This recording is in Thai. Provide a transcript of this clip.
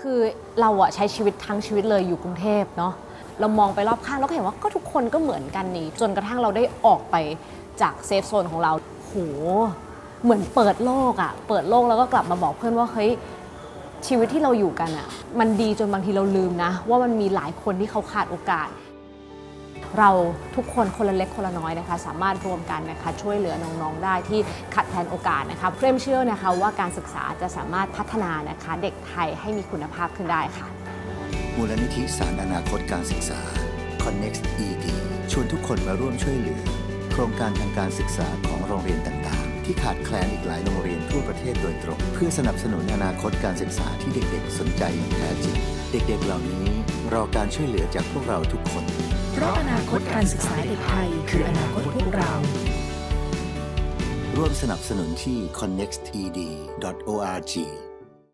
คือเราอะใช้ชีวิตทั้งชีวิตเลยอยู่กรุงเทพเนาะเรามองไปรอบข้างเราก็เห็นว่าก็ทุกคนก็เหมือนกันนี่จนกระทั่งเราได้ออกไปจากเซฟโซนของเราโหเหมือนเปิดโลกอะเปิดโลกแล้วก็กลับมาบอกเพื่อนว่าเฮ้ยชีวิตที่เราอยู่กันอะมันดีจนบางทีเราลืมนะ ว่ามันมีหลายคนที่เขาขาดโอกาส เราทุกคนคนละเล็กคนละน้อยนะคะ สามารถรวมกันนะคะช่วยเหลือน้องๆได้ที่ขาดแคลนโอกาสนะคะเพื่อเชื่อนะคะว่าการศึกษาจะสามารถพัฒนานะคะเด็กไทยให้มีคุณภาพขึ้นได้ค่ะ มูลนิธิสารอนาคตการศึกษา Connect ED ชวนทุกคนมาร่วมช่วยเหลือ โครงการทางการศึกษาของโรงเรียนต่างๆ ที่ขาดแคลนอีกหลายโรงเรียนทั่วประเทศโดยตรง เพื่อสนับสนุนอนาคตการศึกษาที่เด็กๆ สนใจอย่างแท้จริง เด็กๆ เหล่านี้รอการช่วยเหลือจากพวกเราทุกคน เพราะอนาคตการศึกษาเด็กไทย คืออนาคตพวกเรา ร่วมสนับสนุนที่ connecttd.org